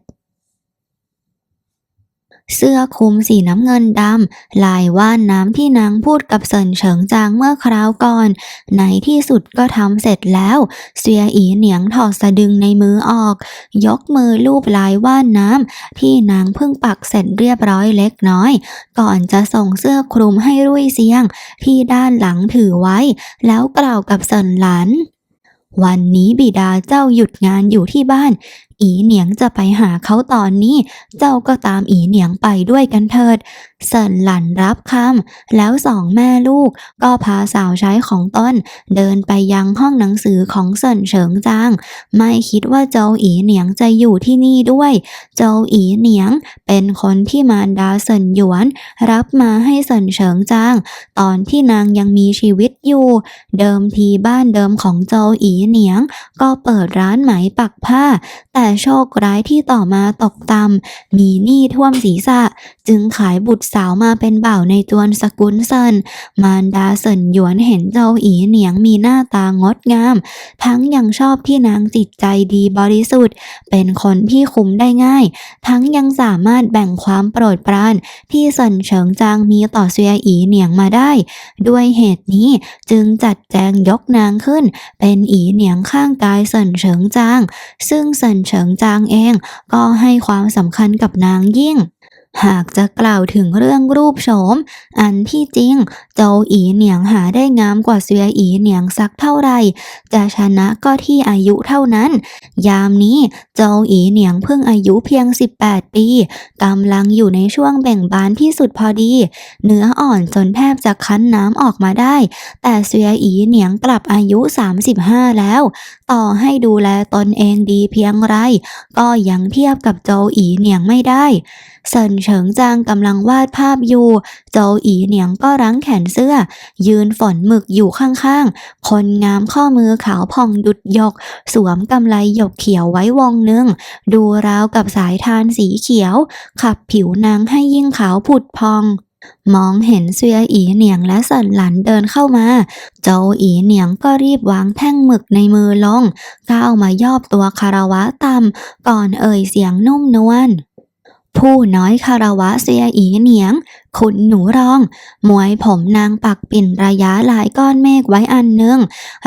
เเสื้อคลุมสีน้ำเงินดำลายว่านน้ำที่นางพูดกับเซินเฉิงจางเมื่อคราวก่อน ในที่สุดก็ทำเสร็จแล้วเสียอีเหนียงถอดสะดึงในมือออก ยกมือลูบลายว่านน้ำที่นางเพิ่งปักเสร็จเรียบร้อยเล็กน้อย ก่อนจะส่งเสื้อคลุมให้รุ่ยเซียง ที่ด้านหลังถือไว้ แล้วกล่าวกับเซินหลันวันนี้บิดาเจ้าหยุดงานอยู่ที่บ้าน อีเหนียงจะไปหาเขาตอนนี้ เจ้าก็ตามอีเหนียงไปด้วยกันเถิด เซินหลันรับคำแล้วสองแม่ลูกก็พาสาวใช้ของต้น เดินไปยังห้องหนังสือของเซินเฉิงจาง ไม่คิดว่าเจ้าอีเหนียงจะอยู่ที่นี่ด้วย เจ้าอีเหนียงเป็นคนที่มารดาเซินหยวน รับมาให้เซินเฉิงจาง ตอนที่นางยังมีชีวิตอยู่ เดิมทีบ้านเดิมของเจ้าอีเหนียง ก็เปิดร้านไหมปักผ้า แต่โชคร้ายที่ต่อมาตกต่ำมีหนี้ท่วมศีรษะ จึงขายบุตรสาวมาเป็นบ่าวในจวนสกุลเซินมารดาเซินหยวนเห็นเจ้าอีเหนียงมีหน้าตางดงาม ทั้งยังชอบที่นางจิตใจดีบริสุทธิ์ เป็นคนที่คุมได้ง่าย ทั้งยังสามารถแบ่งความโปรดปราน ที่เซินเฉิงจางมีต่อเซียอีเหนียงมาได้ ด้วยเหตุนี้จึงจัดแจงยกนางขึ้น เป็นอีเหนียงข้างกายเซินเฉิงจาง ซึ่งเซินเฉิงจางเอง ก็ให้ความสำคัญกับนางยิ่ง หากจะกล่าวถึงเรื่องรูปโฉม อันที่จริงโจวอีเหนียงหาได้งามกว่าเสียอีเหนียงสักเท่าไร จะชนะก็ที่อายุเท่านั้น ยามนี้โจวอีเหนียงเพิ่งอายุเพียง 18 ปีกำลังอยู่ในช่วงแบ่งบานที่สุดพอดี เนื้ออ่อนจนแทบจะคั้นน้ำออกมาได้ แต่เสียอีเหนียงกลับอายุ 35 แล้ว ต่อให้ดูแลตนเองดีเพียงไร ก็ยังเทียบกับโจวอีเหนียงไม่ได้เซินเฉิงจางกำลังวาดภาพอยู่ โจอีเหนียงก็รั้งแขนเสื้อ ยืนฝนหมึกอยู่ข้างๆ คนงามข้อมือขาวผ่องดุดยก สวมกำไลหยกเขียวไว้วงหนึ่งดูราวกับสายทานสีเขียว ขับผิวนางให้ยิ่งขาวผุดพองมองเห็นเซียอีเหนียงและสันหลันเดินเข้ามาโจอีเหนียงก็รีบวางแท่งหมึกในมือลง ก้าวมายอบตัวคารวะต่ำก่อนเอ่ยเสียงนุ่มนวล ผู้น้อยคารวะเสียอีเหนียง คุณหนูรองหมวยผมนางปักปิ่นระยะหลายก้อนเมฆไว้อันหนึ่ง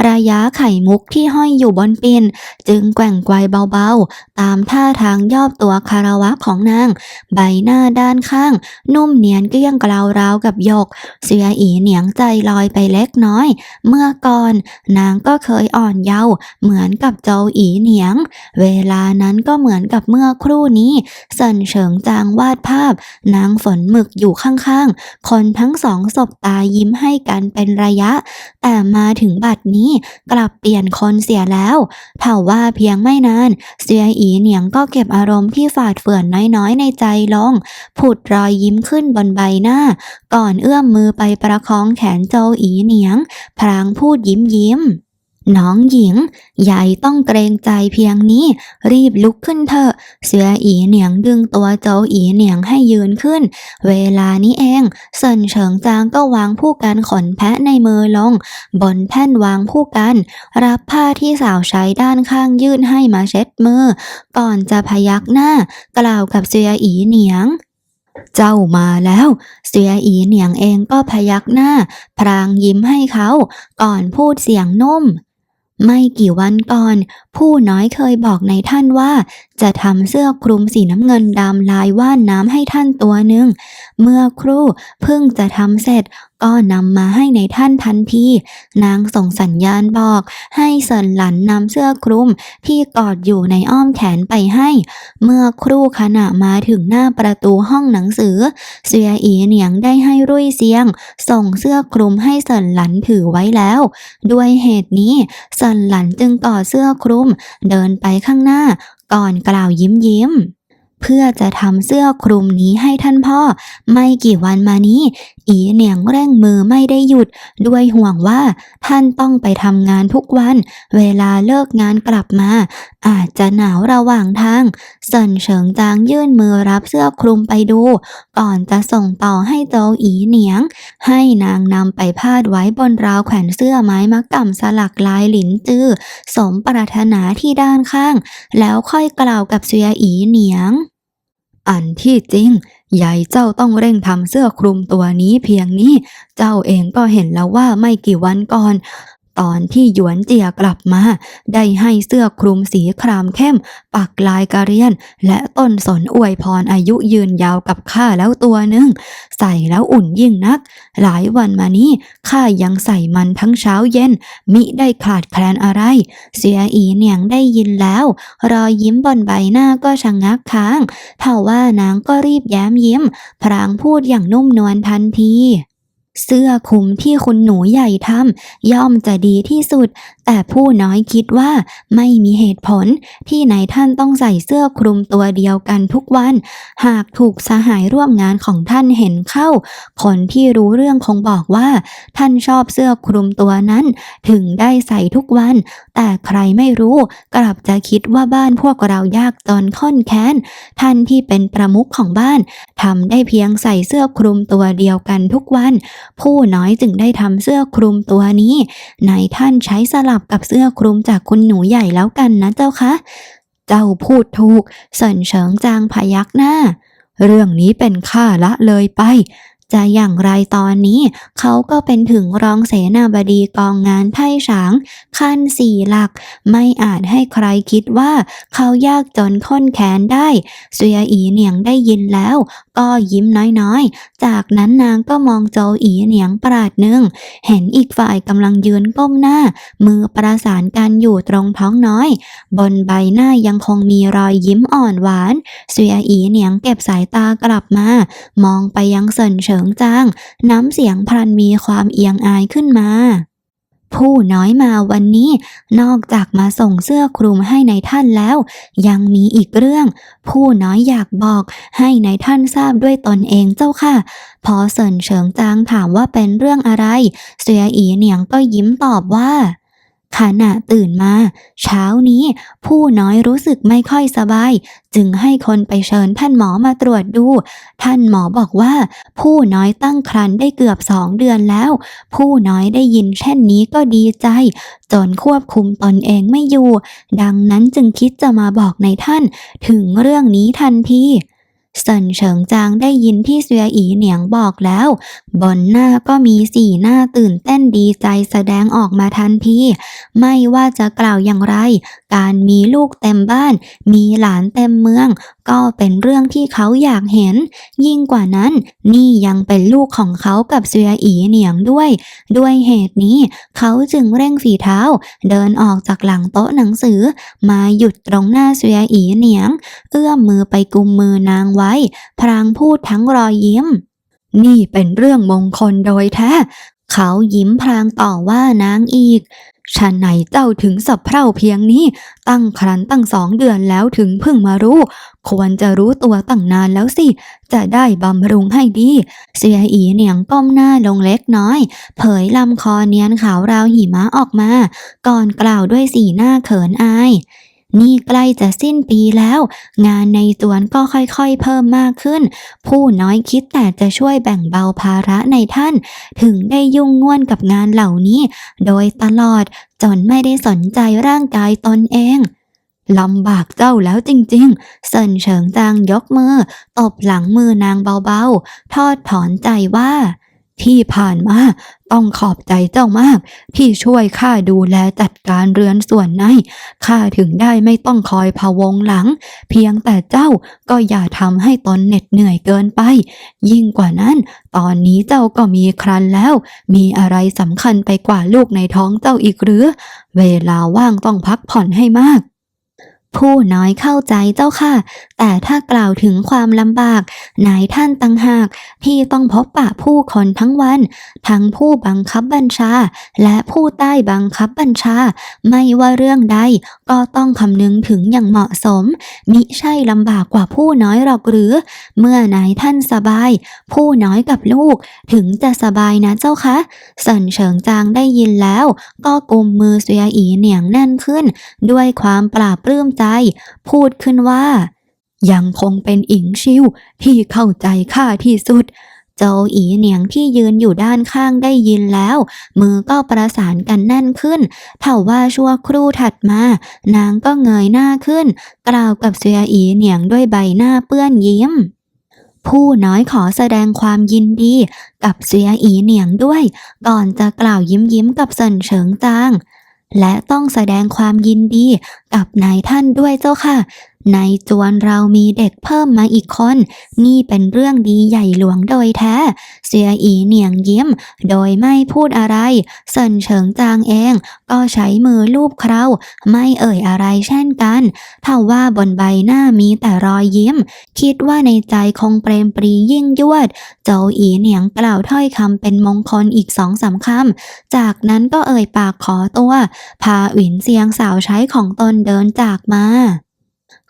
ระยะไข่มุกที่ห้อยอยู่บนปิ่นจึงแกว่งไกวเบาๆ ตามท่าทางยอบตัวคารวะของนาง ใบหน้าด้านข้าง นุ่มเนียนเกลี้ยงกล่าวราวกับหยก เสียอีเหนียงใจลอยไปเล็กน้อย เมื่อก่อนนางก็เคยอ่อนเยาว์เหมือนกับโจวอีเหนียง เวลานั้นก็เหมือนกับเมื่อครู่นี้ เซินเฉิงจางวาดภาพ นางฝนหมึกอยู่ข้างๆ คนทั้งสองสบตายิ้มให้กันเป็นระยะ แต่มาถึงบัดนี้กลับเปลี่ยนคนเสียแล้วเผ่าว่าเพียงไม่นาน เสียอีเหนียงก็เก็บอารมณ์ที่ฝาดเฟื่อนน้อยๆ ในใจลง ผุดรอยยิ้มขึ้นบนใบหน้า ก่อนเอื้อมมือไปประคองแขนโจอีเหนียง พลางพูดยิ้มยิ้ม น้องหญิงใหญ่ต้องเกรงใจเพียงนี้ รีบลุกขึ้นเถอะ เสืออีเหนียงดึงตัวโจวอีเหนียงให้ยืนขึ้น เวลานี้เอง เซินเฉิงจางก็วางผู้กันขนแพะในมือลง บนแท่นวางผู้กัน รับผ้าที่สาวใช้ด้านข้างยื่นให้มาเช็ดมือ ก่อนจะพยักหน้า กล่าวกับเสืออีเหนียงเจ้ามาแล้ว เสืออีเหนียงเองก็พยักหน้า พรางยิ้มให้เขา ก่อนพูดเสียงนุ่ม ไม่กี่วันก่อน ผู้น้อยเคยบอกในท่านว่าจะทำเสื้อคลุมสีน้ำเงินดำลายว่านน้ำให้ท่านตัวหนึ่ง เมื่อครู่เพิ่งจะทำเสร็จก็นำมาให้ในท่านทันที นางส่งสัญญาณบอก ให้เซินหลันนำเสื้อคลุมที่กอดอยู่ในอ้อมแขนไปให้ เมื่อครู่ขณะมาถึงหน้าประตูห้องหนังสือ เสียอีเหนียงได้ให้รุ่ยเซียง ส่งเสื้อคลุมให้เซินหลันถือไว้แล้ว ด้วยเหตุนี้เซินหลันจึงกอดเสื้อคลุม เดินไปข้างหน้า ก่อนกล่าวยิ้มยิ้ม เพื่อจะทำเสื้อคลุมนี้ให้ท่านพ่อ ไม่กี่วันมานี้ อีเหนียงเร่งมือไม่ได้หยุด ด้วยห่วงว่าท่านต้องไปทำงานทุกวัน เวลาเลิกงานกลับมา อาจจะหนาวระหว่างทางเซินเฉิงจางยื่นมือรับเสื้อคลุมไปดู ก่อนจะส่งต่อให้โจวอีเหนียง ให้นางนำไปพาดไว้บนราวแขวนเสื้อไม้มะก่ำสลักลายหลินจื้อสมปรารถนาที่ด้านข้าง แล้วค่อยกล่าวกับเสียอีเหนียง อันที่จริง ใหญ่เจ้าต้องเร่งทำเสื้อคลุมตัวนี้เพียงนี้ เจ้าเองก็เห็นแล้วว่าไม่กี่วันก่อน ตอนที่หยวนเจียกลับมา ได้ให้เสื้อคลุมสีครามเข้ม ปักลายกระเรียน และต้นสนอวยพรอายุยืนยาวกับข้าแล้วตัวหนึ่ง ใส่แล้วอุ่นยิ่งนัก หลายวันมานี้ข้ายังใส่มันทั้งเช้าเย็น มิได้ขาดแคลนอะไร เสียอีเหนียงได้ยินแล้ว รอยยิ้มบนใบหน้าก็ชะงงักค้างเท่าว่านางก็รีบแย้มยิ้ม พรางพูดอย่างนุ่มนวลทันที เสื้อคลุมที่คุณหนูใหญ่ทำย่อมจะดีที่สุด แต่ผู้น้อยคิดว่าไม่มีเหตุผลที่ไหนท่านต้องใส่เสื้อคลุมตัวเดียวกันทุกวัน หากถูกสหายร่วมงานของท่านเห็นเข้า คนที่รู้เรื่องคงบอกว่า ท่านชอบเสื้อคลุมตัวนั้น ถึงได้ใส่ทุกวัน แต่ใครไม่รู้กลับจะคิดว่าบ้านพวกเรายากจนข้นแค้น ท่านที่เป็นประมุขของบ้านทำได้เพียงใส่เสื้อคลุมตัวเดียวกันทุกวันผู้น้อยจึงได้ทำเสื้อคลุมตัวนี้นายท่านใช้สลับกับเสื้อคลุมจากคุณหนูใหญ่แล้วกันนะเจ้าคะ เจ้าพูดถูกเสินเฉิงจางพยักหน้า เรื่องนี้เป็นข้าละเลยไป จะอย่างไรตอนนี้ เขาก็เป็นถึงรองเสนาบดีกองงานไท่ฉาง ขั้นสี่หลัก ไม่อาจให้ใครคิดว่า เขายากจนข้นแค้นได้เสียอีเหนียงได้ยินแล้ว ก็ยิ้มน้อยๆ จากนั้นนางก็มองโจอีเหนียงปราดหนึ่ง เห็นอีกฝ่ายกำลังยืนก้มหน้า มือประสานกันอยู่ตรงท้องน้อย บนใบหน้ายังคงมีรอยยิ้มอ่อนหวานเสียอีเหนียงเก็บสายตากลับมา มองไปยังเซินเฉิงจางน้ำเสียงพลันมีความเอียงอายขึ้นมา ผู้น้อยมาวันนี้ นอกจากมาส่งเสื้อคลุมให้ในท่านแล้ว ยังมีอีกเรื่อง ผู้น้อยอยากบอกให้ในท่านทราบด้วยตนเองเจ้าค่ะ พอเซินเฉิงจางถามว่าเป็นเรื่องอะไร เสียอีเหนียงก็ยิ้มตอบว่า ขณะตื่นมา เช้านี้ ผู้น้อยรู้สึกไม่ค่อยสบาย จึงให้คนไปเชิญท่านหมอมาตรวจดู ท่านหมอบอกว่า ผู้น้อยตั้งครรภ์ได้เกือบสองเดือนแล้ว ผู้น้อยได้ยินเช่นนี้ก็ดีใจ จนควบคุมตนเองไม่อยู่ ดังนั้นจึงคิดจะมาบอกในท่าน ถึงเรื่องนี้ทันที เซินเฉิงจางได้ยินที่เสียอีเหนียงบอกแล้ว บนหน้าก็มีสีหน้าตื่นเต้นดีใจแสดงออกมาทันที ไม่ว่าจะกล่าวอย่างไร การมีลูกเต็มบ้าน มีหลานเต็มเมือง ก็เป็นเรื่องที่เขาอยากเห็น ยิ่งกว่านั้น นี่ยังเป็นลูกของเขากับเสียอีเหนียงด้วย ด้วยเหตุนี้ เขาจึงเร่งฝีเท้า เดินออกจากหลังโต๊ะหนังสือ มาหยุดตรงหน้าเสียอีเหนียง เอื้อมมือไปกุมมือนางไว้ พรางพูดทั้งรอยยิ้มนี่เป็นเรื่องมงคลโดยแท้ เขายิ้มพรางต่อว่านางอีกฉันไหนเจ้าถึงสับเพร่าเพียงนี้ ตั้งครันตั้งสองเดือนแล้วถึงเพิ่งมารู้ ควรจะรู้ตัวตั้งนานแล้วสิ จะได้บำรุงให้ดี เสียอีเหนียงก้มหน้าลงเล็กน้อย เผยลำคอเนียนขาวราวหิมะออกมา ก่อนกล่าวด้วยสีหน้าเขินอาย นี่ใกล้จะสิ้นปีแล้ว งานในสวนก็ค่อยๆเพิ่มมากขึ้น ผู้น้อยคิดแต่จะช่วยแบ่งเบาภาระในท่าน ถึงได้ยุ่งง่วนกับงานเหล่านี้ โดยตลอดจนไม่ได้สนใจร่างกายตนเองลำบากเจ้าแล้วจริงๆ เซินเฉิงจางยกมือ ตบหลังมือนางเบาๆ ทอดถอนใจว่า ที่ผ่านมาต้องขอบใจเจ้ามาก ที่ช่วยข้าดูแลจัดการเรือนส่วนในข้าถึงได้ไม่ต้องคอยพะวงหลัง เพียงแต่เจ้าก็อย่าทำให้ตนเหน็ดเหนื่อยเกินไป ยิ่งกว่านั้น ตอนนี้เจ้าก็มีครันแล้ว มีอะไรสำคัญไปกว่าลูกในท้องเจ้าอีกหรือ เวลาว่างต้องพักผ่อนให้มาก ผู้น้อยเข้าใจเจ้าค่ะ แต่ถ้ากล่าวถึงความลำบากนายท่านต่างหากที่ต้องพบปะผู้คนทั้งวัน ทั้งผู้บังคับบัญชา และผู้ใต้บังคับบัญชา ไม่ว่าเรื่องใดก็ต้องคำนึงถึงอย่างเหมาะสม มิใช่ลำบากกว่าผู้น้อยหรอกหรือ เมื่อนายท่านสบาย ผู้น้อยกับลูกถึงจะสบายนะเจ้าคะสินเฉิงจางได้ยินแล้ว ก็กุมมือเสียอีเหนียงแน่นขึ้น ด้วยความปราบปลื้มใจพูดขึ้นว่า ยังคงเป็นอิงชิวที่เข้าใจข้าที่สุดโจวอีเหนียงที่ยืนอยู่ด้านข้างได้ยินแล้ว มือก็ประสานกันแน่นขึ้นเท่าว่าชั่วครู่ถัดมา นางก็เงยหน้าขึ้น กล่าวกับเสียอีเหนียงด้วยใบหน้าเปื้อนยิ้มผู้น้อยขอแสดงความยินดีกับเสียอีเหนียงด้วย ก่อนจะกล่าวยิ้มยิ้มกับเซินเฉิงจาง และต้องแสดงความยินดี กับนายท่านด้วยเจ้าค่ะ ในจวนเรามีเด็กเพิ่มมาอีกคน นี่เป็นเรื่องดีใหญ่หลวงโดยแท้ เสียอีเหนียงยิ้ม โดยไม่พูดอะไร เซินเฉิงจางเอง ก็ใช้มือลูบเคราไม่เอ่ยอะไรเช่นกันถ้าว่าบนใบหน้ามีแต่รอยยิ้ม คิดว่าในใจคงเปรมปรียิ่งยวดโจวอีเหนียงกล่าวถ้อยคำเป็นมงคลอีกสองสามคำจากนั้นก็เอ่ยปากขอตัว พาหวินเซียงสาวใช้ของตนเดินจากมา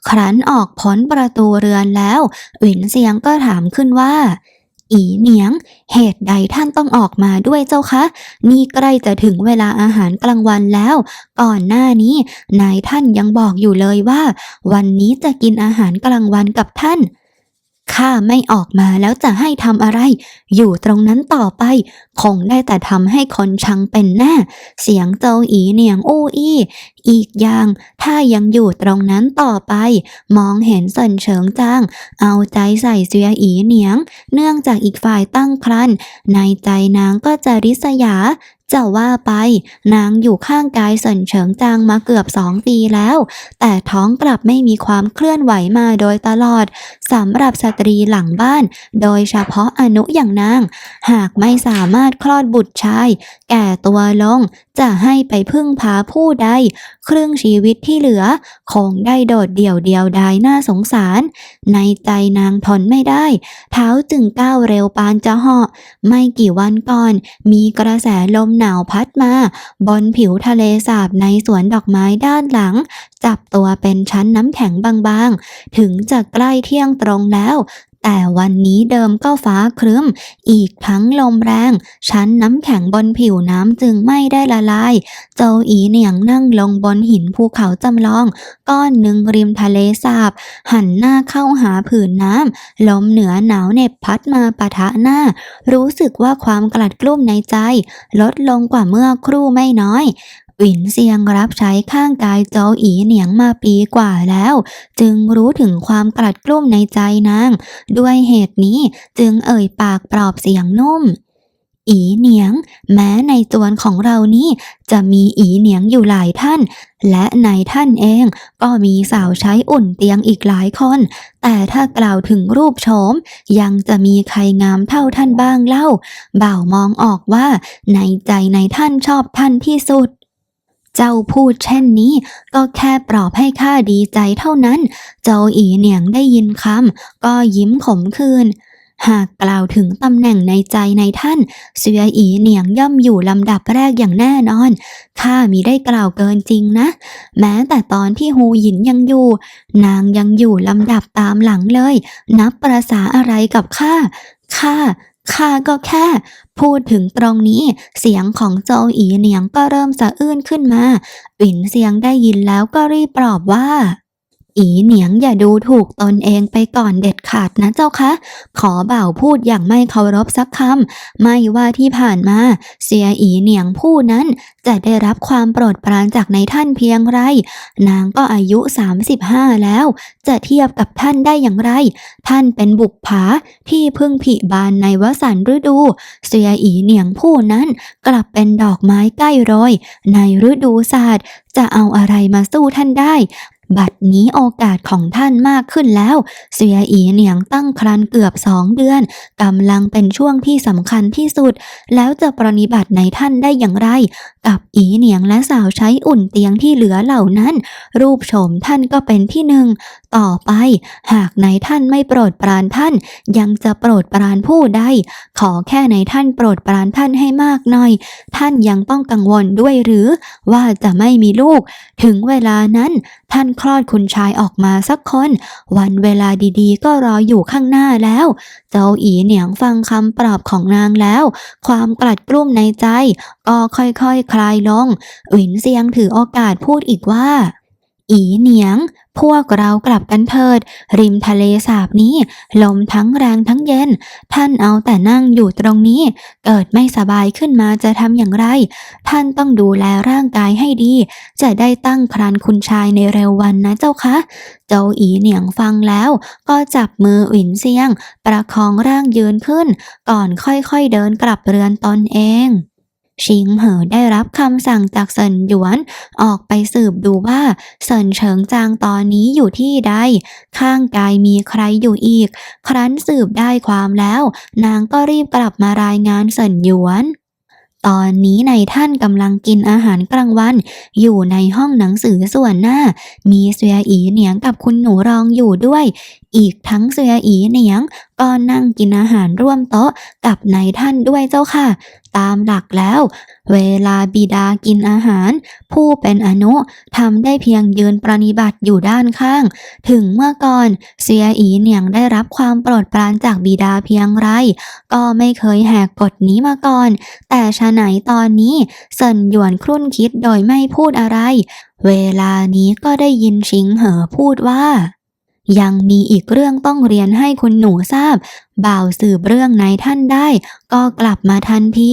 ครั้นออกพ้นประตูเรือนแล้วหวินเซียงก็ถามขึ้นว่า อีเหนียง เหตุใดท่านต้องออกมาด้วยเจ้าคะ นี่ใกล้จะถึงเวลาอาหารกลางวันแล้ว ก่อนหน้านี้นายท่านยังบอกอยู่เลยว่า วันนี้จะกินอาหารกลางวันกับท่าน ข้าไม่ออกมาแล้วจะให้ทำอะไร อยู่ตรงนั้นต่อไป คงได้แต่ทำให้คนชังเป็นแน่ เสียงเจ้าอีเหนียงอู้อี้ อีกอย่าง ถ้ายังอยู่ตรงนั้นต่อไป มองเห็นเซินเฉิงจาง เอาใจใส่เสียอีเหนียง เนื่องจากอีกฝ่ายตั้งครรภ์ในใจนางก็จะริษยา จะว่าไป นางอยู่ข้างกายสนเฉิงจางมาเกือบสองปีแล้ว แต่ท้องกลับไม่มีความเคลื่อนไหวมาโดยตลอดสำหรับสตรีหลังบ้าน โดยเฉพาะอนุอย่างนาง หากไม่สามารถคลอดบุตรชาย แก่ตัวลง จะให้ไปพึ่งพาผู้ใด ครึ่งชีวิตที่เหลือ คงได้โดดเดี่ยวเดียวดายน่าสงสาร ในใจนางทนไม่ได้ เท้าจึงก้าวเร็วปานจะเหาะ ไม่กี่วันก่อน มีกระแสลมหนาวพัดมา บนผิวทะเลสาบในสวนดอกไม้ด้านหลัง จับตัวเป็นชั้นน้ำแข็งบางๆ ถึงจะใกล้เที่ยงตรงแล้ว แต่วันนี้เดิมก็ฟ้าครึ้ม อีกทั้งลมแรง ชั้นน้ำแข็งบนผิวน้ำจึงไม่ได้ละลายโจวอีเหนียงนั่งลงบนหินภูเขาจำลอง ก้อนหนึ่งริมทะเลสาบ หันหน้าเข้าหาผืนน้ำลมเหนือหนาวเหน็บพัดมาปะทะหน้า รู้สึกว่าความกลัดกลุ้มในใจ ลดลงกว่าเมื่อครู่ไม่น้อย หวินเซียงรับใช้ข้างกายโจวอีเหนียงมาปีกว่าแล้ว จึงรู้ถึงความกลัดกลุ้มในใจนาง ด้วยเหตุนี้จึงเอ่ยปากปลอบเสียงนุ่ม อีเหนียง แม้ในจวนของเรานี้จะมีอีเหนียงอยู่หลายท่าน และในท่านเองก็มีสาวใช้อุ่นเตียงอีกหลายคน แต่ถ้ากล่าวถึงรูปโฉม ยังจะมีใครงามเท่าท่านบ้างเล่า บ่าวมองออกว่าในใจในท่านชอบท่านที่สุด เจ้าพูดเช่นนี้ ก็แค่ปลอบให้ข้าดีใจเท่านั้นโจวอีเหนียงได้ยินคำก็ยิ้มขมขื่นหากกล่าวถึงตำแหน่งในใจในท่าน เสืออีเหนียงย่อมอยู่ลำดับแรกอย่างแน่นอน ข้ามิได้กล่าวเกินจริงนะ แม้แต่ตอนที่ฮูหยินยังอยู่ นางยังอยู่ลำดับตามหลังเลย นับประษาอะไรกับข้า ข้า ข้าก็แค่ พูดถึงตรงนี้ เสียงของโจอีเหนียงก็เริ่มสะอื้นขึ้นมา อิ๋นเสียงได้ยินแล้วก็รีบปลอบว่า อีเหนียงอย่าดูถูกตนเองไปก่อนเด็ดขาดนะเจ้าคะ ขอบ่าวพูดอย่างไม่เคารพสักคำไม่ว่าที่ผ่านมา เสียอีเหนียงผู้นั้นจะได้รับความโปรดปรานจากในท่านเพียงไร นางก็อายุ 35 แล้ว จะเทียบกับท่านได้อย่างไร ท่านเป็นบุกผาที่พึ่งผิบานในวสันฤดู เสียอีเหนียงผู้นั้นกลับเป็นดอกไม้ใกล้โรยในฤดูศาสตร์จะเอาอะไรมาสู้ท่านได้ บัดนี้โอกาสของท่านมากขึ้นแล้ว เสียอีเหนียงตั้งครรภ์เกือบสองเดือนกำลังเป็นช่วงที่สำคัญที่สุด แล้วจะปรนิบัติในท่านได้อย่างไร กับอีเหนียงและสาวใช้อุ่นเตียงที่เหลือเหล่านั้น รูปโฉมท่านก็เป็นที่หนึ่ง ต่อไป หากในท่านไม่โปรดปรานท่าน ยังจะโปรดปรานผู้ใด ขอแค่ในท่านโปรดปรานท่านให้มากหน่อย ท่านยังต้องกังวลด้วยหรือ ว่าจะไม่มีลูก ถึงเวลานั้น ท่านคลอดคุณชายออกมาสักคน วันเวลาดีๆ ก็รออยู่ข้างหน้าแล้ว เจ้าอีเหนียงฟังคำปลอบของนางแล้ว ความกลัดกลุ้มในใจ ก็ค่อยๆคคลายลง หวินเซียงถือโอกาสพูดอีกว่า อีเหนียง พวกเรากลับกันเถิด ริมทะเลสาบนี้ ลมทั้งแรงทั้งเย็น ท่านเอาแต่นั่งอยู่ตรงนี้ เกิดไม่สบายขึ้นมาจะทำอย่างไร ท่านต้องดูแลร่างกายให้ดี จะได้ตั้งครรภ์คุณชายในเร็ววันนะเจ้าคะ เจ้าอีเหนียงฟังแล้ว ก็จับมือหวินเซียง ประคองร่างยืนขึ้น ก่อนค่อยๆเดินกลับเรือนตนเอง ชิงเหอได้รับคำสั่งจากเซินหยวน ออกไปสืบดูว่าเซินเฉิงจางตอนนี้อยู่ที่ใด ข้างกายมีใครอยู่อีก ครั้นสืบได้ความแล้ว นางก็รีบกลับมารายงานเซินหยวนตอนนี้ในท่านกำลังกินอาหารกลางวัน อยู่ในห้องหนังสือส่วนหน้า มีเสียอีเหนียงกับคุณหนูรองอยู่ด้วย อีกทั้งเสียอีเหนียงก็นั่งกินอาหารร่วมโต๊ะกับนายท่านด้วยเจ้าค่ะ ตามหลักแล้ว เวลาบิดากินอาหาร ผู้เป็นอนุทำได้เพียงยืนปรนิบัติอยู่ด้านข้าง ถึงเมื่อก่อนเสียอีเหนียงได้รับความโปรดปรานจากบิดาเพียงไร ก็ไม่เคยแหกกฎนี้มาก่อน แต่ชะไหนตอนนี้เซินหยวนครุ่นคิดโดยไม่พูดอะไร เวลานี้ก็ได้ยินชิงเหอพูดว่า ยังมีอีกเรื่องต้องเรียนให้คุณหนูทราบ บ่าวสืบเรื่องในท่านได้ ก็กลับมาทันที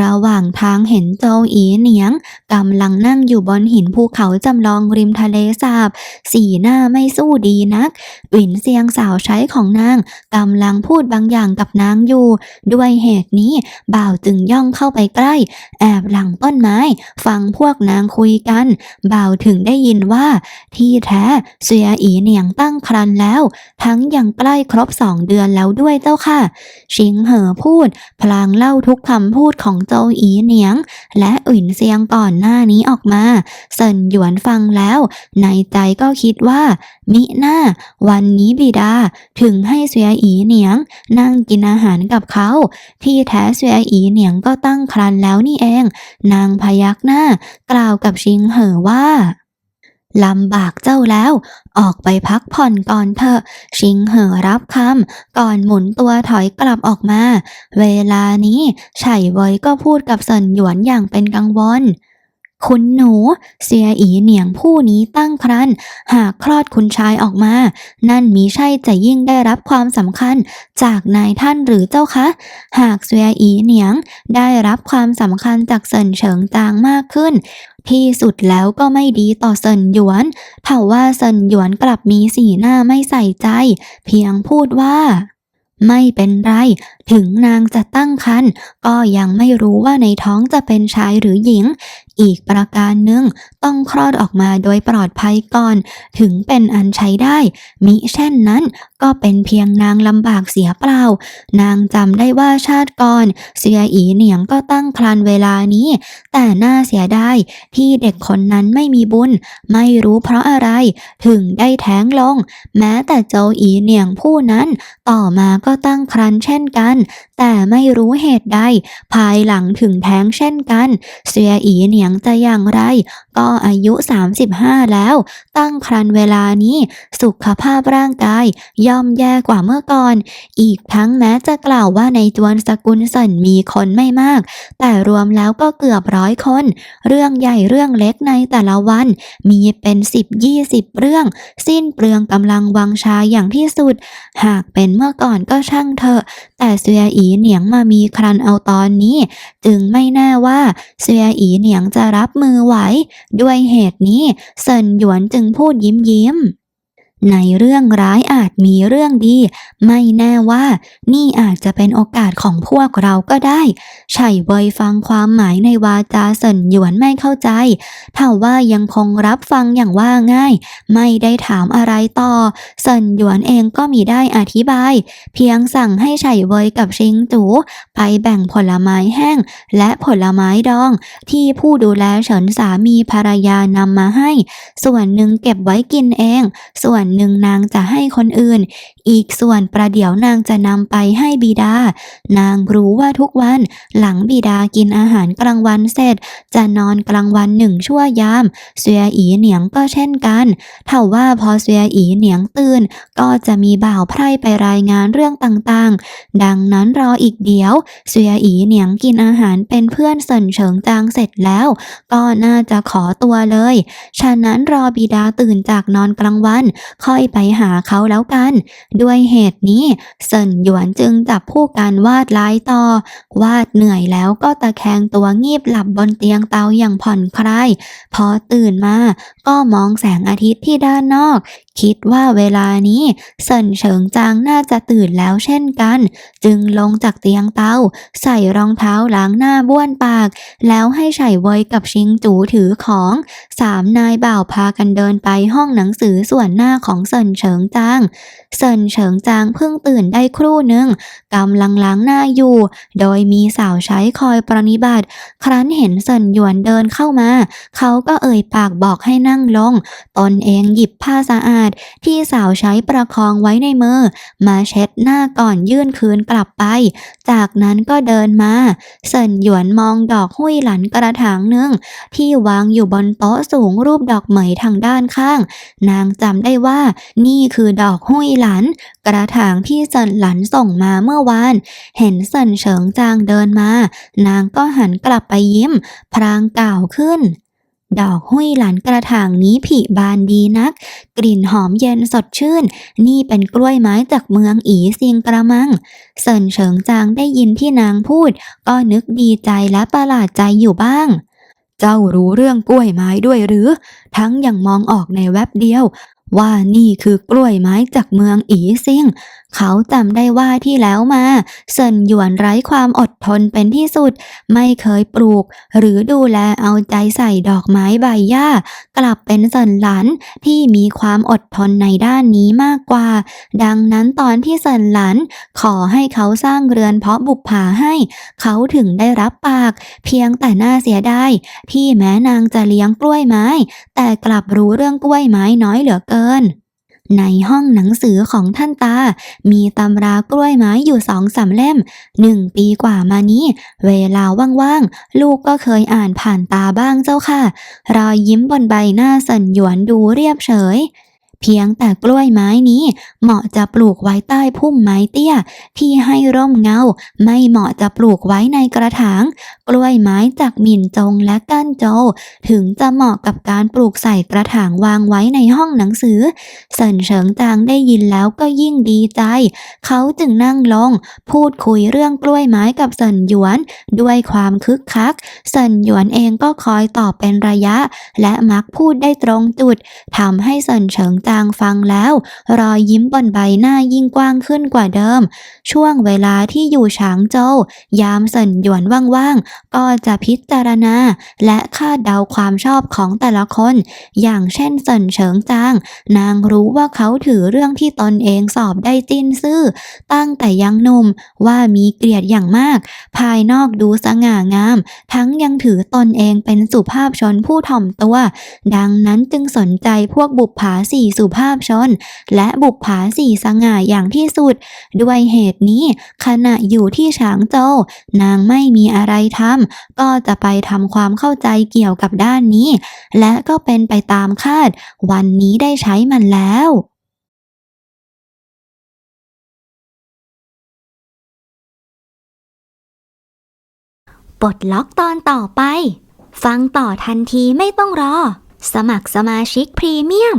ระหว่างทางเห็นโจอีเหนียงกำลังนั่งอยู่บนหินภูเขาจำลองริมทะเลสาบ สีหน้าไม่สู้ดีนักหวินเซียงสาวใช้ของนางกำลังพูดบางอย่างกับนางอยู่ ด้วยเหตุนี้บ่าวจึงย่องเข้าไปใกล้ แอบหลังต้นไม้ ฟังพวกนางคุยกัน บ่าวถึงได้ยินว่า ที่แท้เสียอีเหนียงตั้งครรภ์แล้ว ทั้งยังใกล้ครบสองเดือนแล้วด้วยเจ้าค่ะ ชิงเหอพูด พลางเล่าทุกคำพูดของโจอีเหนียง และอุ่นเซียงก่อนหน้านี้ออกมา เซินหยวนฟังแล้ว ในใจก็คิดว่า มิหน้า วันนี้บิดา ถึงให้เสียอีเหนียง นั่งกินอาหารกับเขา ที่แท้เสียอีเหนียงก็ตั้งครรภ์แล้วนี่เอง นางพยักหน้ากล่าวกับชิงเหอว่า ลำบากเจ้าแล้ว ออกไปพักผ่อนก่อนเถอะ ชิงเหอรับคำก่อนหมุนตัวถอยกลับออกมา เวลานี้ไฉ่เวยก็พูดกับเซินหยวนอย่างเป็นกังวล คุณหนู เสียอีเหนียงผู้นี้ตั้งครรภ์หากคลอดคุณชายออกมา นั่นมีใช่จะยิ่งได้รับความสำคัญ จากนายท่านหรือเจ้าคะ หากเสียอีเหนียงได้รับความสำคัญจากเซินเฉิงจางมากขึ้น ที่สุดแล้วก็ไม่ดีต่อเซินหยวนเผ่าว่าเซินหยวนกลับมีสีหน้าไม่ใส่ใจ เพียงพูดว่าไม่เป็นไร ถึงนางจะตั้งครรภ์ก็ยังไม่รู้ว่าในท้องจะเป็นชายหรือหญิง อีกประการหนึ่งต้องคลอดออกมาโดยปลอดภัยก่อน ถึงเป็นอันใช้ได้ มิเช่นนั้นก็เป็นเพียงนางลำบากเสียเปล่า นางจำได้ว่าชาติก่อนเสียอีเหนียงก็ตั้งครรภ์เวลานี้ แต่น่าเสียดายที่เด็กคนนั้นไม่มีบุญ ไม่รู้เพราะอะไร ถึงได้แท้งลง แม้แต่โจวอีเหนียงผู้นั้น ต่อมาก็ตั้งครรภ์เช่นกัน แต่ไม่รู้เหตุใด ภายหลังถึงแท้งเช่นกัน เสียอีเหนียงจะอย่างไร ก็อายุ 35 แล้ว ตั้งครรภ์เวลานี้ สุขภาพร่างกาย ย่อมแย่กว่าเมื่อก่อน อีกทั้งแม้จะกล่าวว่าในจวนสกุลเซินมีคนไม่มาก แต่รวมแล้วก็เกือบร้อยคน เรื่องใหญ่เรื่องเล็กในแต่ละวัน มีเป็นสิบยี่สิบเรื่อง สิ้นเปลืองกำลังวังชาอย่างที่สุด หากเป็นเมื่อก่อนก็ช่างเถอะ แต่เสียอีเหนียงมามีครันเอาตอนนี้ จึงไม่แน่ว่าเสียอีเหนียงจะรับมือไหว ด้วยเหตุนี้เซินหยวนจึงพูดยิ้มยิ้ม ในเรื่องร้ายอาจมีเรื่องดี ไม่แน่ว่า นี่อาจจะเป็นโอกาสของพวกเราก็ได้ไฉเวยฟังความหมายในวาจาเซินหยวนไม่เข้าใจถ้าว่ายังคงรับฟังอย่างว่าง่าย ไม่ได้ถามอะไรต่อเซินหยวนเองก็มีได้อธิบาย เพียงสั่งให้ไฉเวยกับชิงจูไปแบ่งผลไม้แห้ง และผลไม้ดอง ที่ผู้ดูแลเฉินสามีภรรยานำมาให้ ส่วนหนึ่งเก็บไว้กินเอง ส่วนหนึ่งนางจะให้คนอื่น อีกส่วนประเดี๋ยวนางจะนำไปให้บิดา นางรู้ว่าทุกวันหลังบิดากินอาหารกลางวันเสร็จ จะนอนกลางวันหนึ่งชั่วยาม เสียอีเหนียงก็เช่นกันถ้าว่าพอเสียอีเหนียงตื่น ก็จะมีบ่าวไพร่ไปรายงานเรื่องต่างๆ ดังนั้นรออีกเดียว เสียอีเหนียงกินอาหารเป็นเพื่อนเสินเฉิงจางเสร็จแล้ว ก็น่าจะขอตัวเลย ฉะนั้นรอบิดาตื่นจากนอนกลางวันค่อยไปหาเขาแล้วกัน ด้วยเหตุนี้เซินหยวนจึงจับผู้การวาดลายต่อ วาดเหนื่อยแล้วก็ตะแคงตัวงีบหลับบนเตียงเตาอย่างผ่อนคลาย พอตื่นมาก็มองแสงอาทิตย์ที่ด้านนอก คิดว่าเวลานี้เซินเฉิงจางน่าจะตื่นแล้วเช่นกัน จึงลงจากเตียงเตา ใส่รองเท้าล้างหน้าบ้วนปาก แล้วให้ไฉเวยกับชิงจูถือของ สามนายบ่าวพากันเดินไปห้องหนังสือส่วนหน้าของเซินเฉิงจาง เซินเฉิงจางเพิ่งตื่นได้ครู่หนึ่งกำลังล้างหน้าอยู่ โดยมีสาวใช้คอยปรนิบัติ ครั้นเห็นเซินหยวนเดินเข้ามา เขาก็เอ่ยปากบอกให้นั่งลง ตนเองหยิบผ้าสะอาด ที่สาวใช้ประคองไว้ในมือ มาเช็ดหน้าก่อนยื่นคืนกลับไป จากนั้นก็เดินมา เซินหยวนมองดอกหุ้ยหลันกระถางหนึ่งที่วางอยู่บนโต๊ะสูงรูปดอกเหมยทางด้านข้าง นางจำได้ว่านี่คือดอกหุ้ยหลัน กระถางที่เซินหลันส่งมาเมื่อวาน เห็นเซินเฉิงจางเดินมา นางก็หันกลับไปยิ้ม พรางกล่าวขึ้นดอกหุ้ยหลันกระถางนี้ผลิบานดีนัก กลิ่นหอมเย็นสดชื่น นี่เป็นกล้วยไม้จากเมืองอีเซียงกระมัง เซินเฉิงจางได้ยินที่นางพูด ก็นึกดีใจและประหลาดใจอยู่บ้าง เจ้ารู้เรื่องกล้วยไม้ด้วยหรือ ทั้งยังมองออกในแวบเดียว ว่านี่คือกล้วยไม้จากเมืองอีซิงเขาจำได้ว่าที่แล้วมาเซินหยวนไร้ความอดทนเป็นที่สุด ไม่เคยปลูก หรือดูแลเอาใจใส่ดอกไม้ใบหญ้า กลับเป็นเซินหลันที่มีความอดทนในด้านนี้มากกว่า ดังนั้นตอนที่เซินหลันขอให้เขาสร้างเรือนเพาะบุปผาให้ เขาถึงได้รับปาก เพียงแต่น่าเสียดายที่แม้นางจะเลี้ยงกล้วยไม้ แต่กลับรู้เรื่องกล้วยไม้น้อยเหลือเกินในห้องหนังสือของท่านตา มีตำรากล้วยไม้อยู่สองสามเล่ม หนึ่งปีกว่ามานี้ เวลาว่างๆ ลูกก็เคยอ่านผ่านตาบ้างเจ้าค่ะ รอยยิ้มบนใบหน้าสันหยวนดูเรียบเฉย เพียงแต่กล้วยไม้นี้ เหมาะจะปลูกไว้ใต้พุ่มไม้เตี้ย ที่ให้ร่มเงา ไม่เหมาะจะปลูกไว้ในกระถาง กล้วยไม้จากหมิ่นจงและก้านโจ ถึงจะเหมาะกับการปลูกใส่กระถางวางไว้ในห้องหนังสือ เซินเฉิงจางได้ยินแล้วก็ยิ่งดีใจ เขาจึงนั่งลง พูดคุยเรื่องกล้วยไม้กับเซินหยวน ด้วยความคึกคัก เซินหยวนเองก็คอยตอบเป็นระยะ และมักพูดได้ตรงจุดทำให้เซินเฉิงจางฟังแล้ว รอยยิ้มบนใบหน้ายิ่งกว้างขึ้นกว่าเดิม ช่วงเวลาที่อยู่ฉางโจวยามเซินหยวนว่างๆ ก็จะพิจารณา และคาดเดาความชอบของแต่ละคน อย่างเช่นเซินเฉิงจาง นางรู้ว่าเขาถือเรื่องที่ตนเองสอบได้จิ้นซื่อ ตั้งแต่ยังหนุ่มว่ามีเกลียดอย่างมาก ภายนอกดูสง่างาม ทั้งยังถือตนเองเป็นสุภาพชนผู้ถ่อมตัว ดังนั้นจึงสนใจพวกบุปผาสี่สุภาพชน และบุปผาสีสง่าอย่างที่สุด ด้วยเหตุนี้ขณะอยู่ที่ฉางโจวนางไม่มีอะไรทำก็จะไปทำความเข้าใจเกี่ยวกับด้านนี้ และก็เป็นไปตามคาด วันนี้ได้ใช้มันแล้วปลดล็อกตอนต่อไป ฟังต่อทันทีไม่ต้องรอ สมัครสมาชิกพรีเมียม